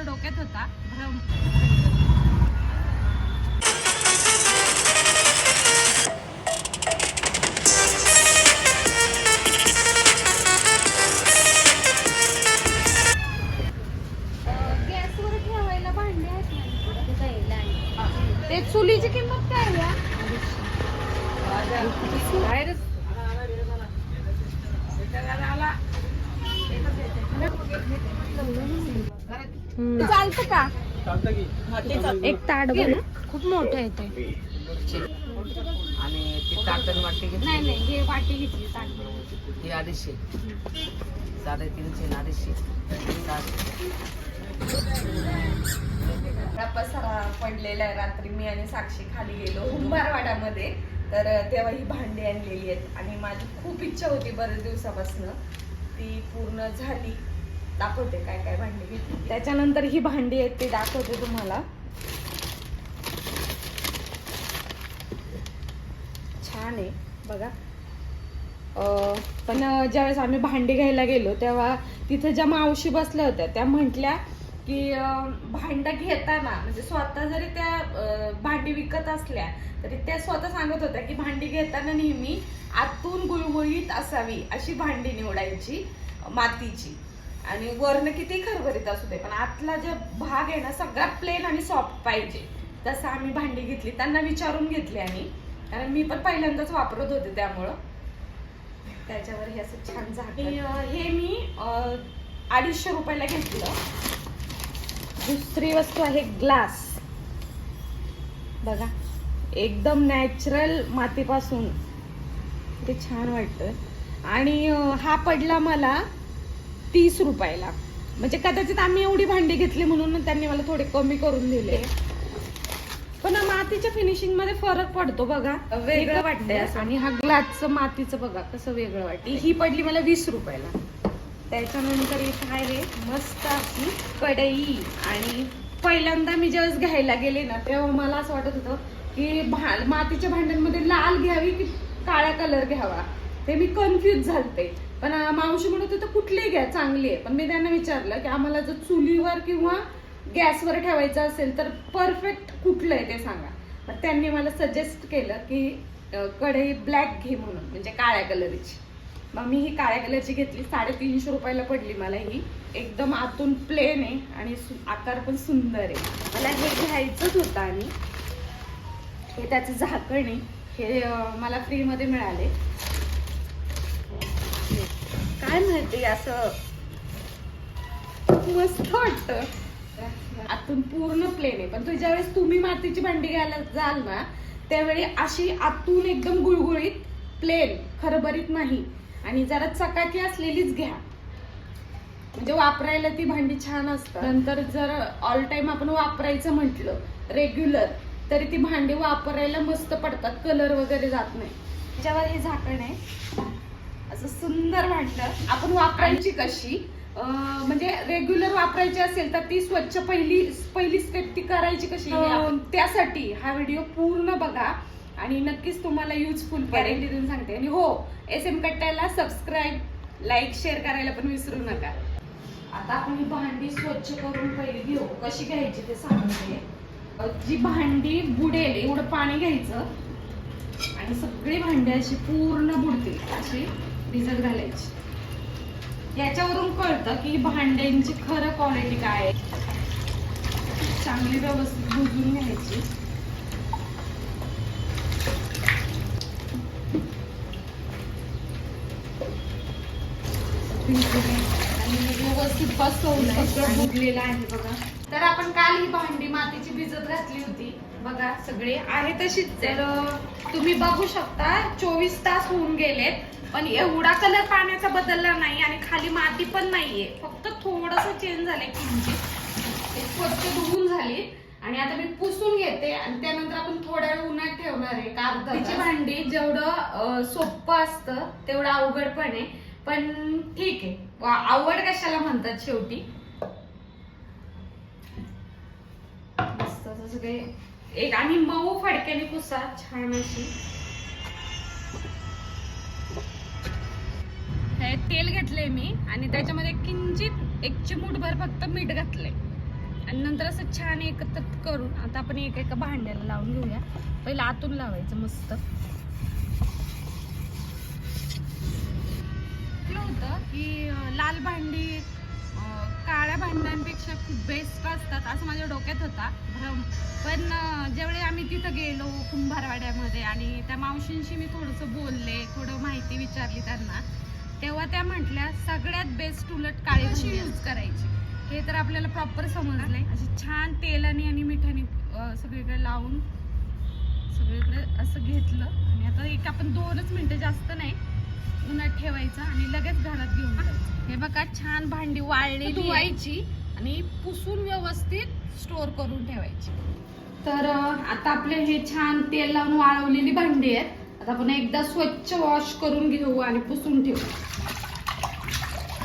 माझ्या डोक्यात होता. भ्रम. चालतं का? एक ताट घे ना खूप मोठं आहे ते. आणि ती ताटण वाटी घेतली? नाही नाही हे वाटी घेतली ताट. ही अडीचशे साडेतीनशे अडीचशे पसारा पडलेला आहे रात्री मी आणि साक्षी खाली गेलो कुंभारवाड्यामध्ये तर तेव्हा ही भांडी आणलेली आहेत. आणि माझी खूप इच्छा होती बरेच दिवसापासून. ती पूर्ण झाली. दाखवते काय काय भांडी घेतली. त्याच्यानंतर ही भांडी आहेत ती दाखवते तुम्हाला. छान आहे बघा. पण ज्यावेळेस आम्ही भांडी घ्यायला गेलो तेव्हा तिथे ज्या मावशी बसल्या होत्या त्या म्हटल्या की अं, भांडं घेताना म्हणजे स्वतः जरी त्या भांडी विकत असल्या तरी त्या स्वतः सांगत होत्या की भांडी घेताना नेहमी आतून गुळगुळीत असावी अशी भांडी निवडायची मातीची. आणि वरनं किती खरभरीत असू दे पण आतला जे भाग आहे ना सगळा प्लेन आणि सॉफ्ट पाहिजे. तसं आम्ही भांडी घेतली त्यांना विचारून घेतली आम्ही. कारण मी पण पहिल्यांदाच वापरत होते त्यामुळं. त्याच्यावर हे असं छान झालं हे मी अडीचशे रुपयाला घेतलं. दुसरी वस्तू आहे ग्लास. बघा एकदम नॅचरल मातीपासून. ते छान वाटतं आणि हा पडला मला तीस रुपयाला. म्हणजे कदाचित आम्ही एवढी भांडी घेतली म्हणून त्यांनी मला थोडे कमी करून दिले. पण मातीच्या फिनिशिंगमध्ये फरक पडतो बघा. वेगळं वाटतंय असं. आणि हा ग्लासचं मातीचं बघा कसं वेगळं वाटतं ही पडली मला वीस रुपयाला. त्याच्यानंतर इथं आहे मस्त अशी कढई. आणि पहिल्यांदा मी ज्यावेळेस घ्यायला गेले ना तेव्हा मला असं वाटत होतं की भा मातीच्या भांड्यांमध्ये लाल घ्यावी की काळा कलर घ्यावा? ते मी कन्फ्युज झालते. पण मावशी म्हणत होते कुठलीही घ्या? चांगली आहे. पण मी त्यांना विचारलं की आम्हाला जर चुलीवर किंवा गॅसवर ठेवायचं असेल तर परफेक्ट कुठलं आहे ते सांगा. पण त्यांनी मला सजेस्ट केलं की कढई ब्लॅक घे म्हणून म्हणजे काळ्या कलरची मग मी ही काळ्या कलरची घेतली. साडेतीनशे रुपयाला पडली मला ही. एकदम आतून प्लेन आहे आणि सु- आकार पण सुंदर आहे. मला हे घ्यायचंच होतं आणि हे त्याचं झाकण आहे. हे मला फ्रीमध्ये मिळाले. काय माहिती असं मस्त वाटतं. आतून पूर्ण प्लेन आहे. पण तुझ्या वेळेस तुम्ही मातीची भांडी घ्यायला जाल ना त्यावेळी अशी आतून एकदम गुळगुळीत प्लेन खरबरीत नाही. आणि जरा चकाकी असलेलीच घ्या. म्हणजे वापरायला ती भांडी छान असतात. नंतर जर ऑल टाइम आपण वापरायचं म्हटलं रेग्युलर तरी ती भांडी वापरायला मस्त पडतात. कलर वगैरे जात नाही. त्याच्यावर हे झाकण आहे. असं सुंदर वाटलं आपण वापरायची कशी? म्हणजे रेग्युलर वापरायची असेल तर ती स्वच्छ पहिली पहिली स्टेप ती करायची कशी? हे. त्यासाठी हा व्हिडिओ पूर्ण बघा आणि नक्कीच तुम्हाला युजफुल गॅरंटी देऊन सांगते. आणि हो एस एम कट्ट्याला सबस्क्राईब लाईक शेअर करायला पण विसरू नका. आता आपण ही भांडी स्वच्छ करून पहिली घेऊ. कशी घ्यायची ते सांगते. जी भांडी बुडेल एवढं पाणी घ्यायचं. आणि सगळी भांडी अशी पूर्ण बुडतील. अशी. भिजत घालायची याच्यावरून कळतं की भांड्यांची खरं क्वालिटी काय आहे. चांगली व्यवस्थित भुजून घ्यायची. आणि व्यवस्थित बसवलंय सगळं आहे बघा. तर आपण काल ही भांडी मातीची भिजत घातली होती. बघा सगळे आहे तशीच. तर तुम्ही बघू शकता चोवीस तास होऊन गेलेत पण एवढा कलर पाण्याचा बदलला नाही आणि खाली माती पण नाहीये. फक्त थोडस चेंज झालंय किंचित. स्वच्छ धुवून झाली. आणि आता मी पुसून घेते आणि त्यानंतर आपण थोड्या वेळ उन्हात ठेवणार आहे कागदाची भांडी जेवढं सोपं असतं तेवढं अवघड पण आहे. पण ठीक आहे. आवड कशाला म्हणतात शेवटी? मस्त सगळे एक आणि मऊ फडक्याने पुसा छान अशी. हे तेल घेतलंय मी आणि त्याच्यामध्ये किंचित एक चिमूटभर फक्त मीठ घातलंय. आणि नंतर असं छान एकत्र करून आता आपण एक एका भांड्याला लावून घेऊया. पहिला आतून लावायचं मस्त. होतं की लाल भांडी काळ्या भांड्यांपेक्षा खूप बेस्ट असतात असं माझ्या डोक्यात होता. भ्रम. पण ज्यावेळी आम्ही तिथं गेलो कुंभारवाड्यामध्ये आणि त्या मावशींशी मी थोडंसं बोलले थोडं माहिती विचारली त्यांना तेव्हा त्या म्हटल्या सगळ्यात बेस्ट उलट काळी भांडी यूज करायची? हे तर आपल्याला प्रॉपर समजलंय अशी छान तेलाने आणि मिठाने सगळीकडे लावून सगळीकडे असं घेतलं. आणि आता एक आपण दोनच मिनिटं जास्त नाही उन्हात ठेवायचं आणि लगेच घरात घेऊन हे बघा छान भांडी वाळलेली धुवायची. आणि पुसून व्यवस्थित स्टोर करून ठेवायची. तर आता आपले हे छान तेल लावून वाळवलेली भांडी आहेत. आता आपण एकदा स्वच्छ वॉश करून घेऊ आणि पुसून ठेवू.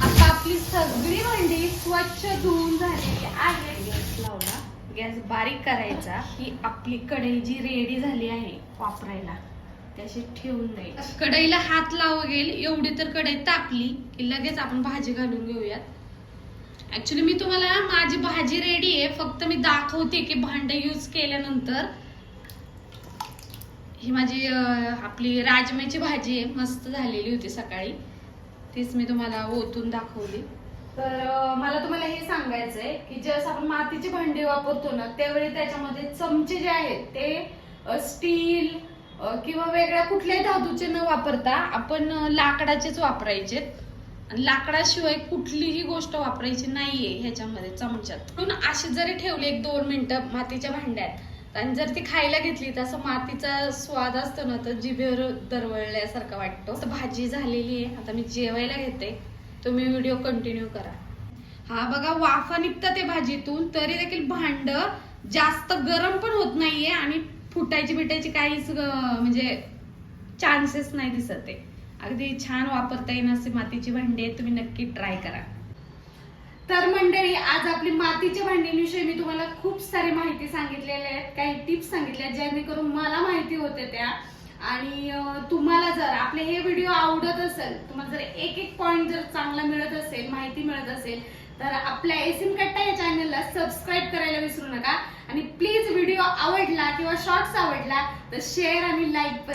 आता आपली सगळी भांडी स्वच्छ धुवून झालेली आहे. गॅस लावला. गॅस बारीक करायचा. ही आपली कढई जी रेडी झाली आहे वापरायला त्याशी ठेवून द्यायची. कढईला हात लावा गेल एवढी तर कढई तापली की लगेच आपण भाजी घालून घेऊयात. ऍक्च्युली मी तुम्हाला माझी भाजी रेडी आहे. फक्त मी दाखवते की भांडे यूज केल्यानंतर. ही माझी आपली राजम्याची भाजी आहे. मस्त झालेली होती सकाळी. तीच मी तुम्हाला ओतून दाखवली तर मला तुम्हाला हे सांगायचं आहे की ज्यावेळेस आपण मातीची भांडी वापरतो ना त्यावेळी त्याच्यामध्ये चमचे जे आहेत ते स्टील किंवा वेगळ्या कुठल्याही धातूचे न वापरता आपण लाकडाचेच वापरायचे. आणि लाकडाशिवाय कुठलीही गोष्ट वापरायची नाहीये ह्याच्यामध्ये चमच्यात. म्हणून अशी जरी ठेवली एक दोन मिनिटं मातीच्या भांड्यात आणि जर ती खायला घेतली तर असं मातीचा स्वाद असतो ना तर जिभेवर दरवळल्यासारखा वाटतो. तर भाजी झालेली आहे आता मी जेवायला घेते. तुम्ही व्हिडिओ कंटिन्यू करा. हा बघा वाफा निघतात ते भाजीतून तरी देखील भांड जास्त गरम पण होत नाहीये आणि फुटायची बिटायची काहीच म्हणजे चान्सेस नाही दिसत आहे. अगदी छान वापरता येईल असे मातीची भांडी आहेत तुम्ही नक्की ट्राय करा. तर मंडळी आज आपली मातीच्या भांड्यांविषयी मी तुम्हाला खूप सारी माहिती सांगितलेल्या आहेत काही टिप्स सांगितल्या आहेत, जेणेकरून मला माहिती होते त्या. आणि तुम्हाला जर आपले हे व्हिडिओ आवडत असेल तुम्हाला जर एक एक पॉईंट जर चांगला मिळत असेल माहिती मिळत असेल तर आपल्या एसिम कट्टा या चॅनलला सबस्क्राईब करायला विसरू नका. आणि प्लीज व्हिडिओ आवडला किंवा शॉर्ट्स आवडला तर शेअर आणि लाईक पण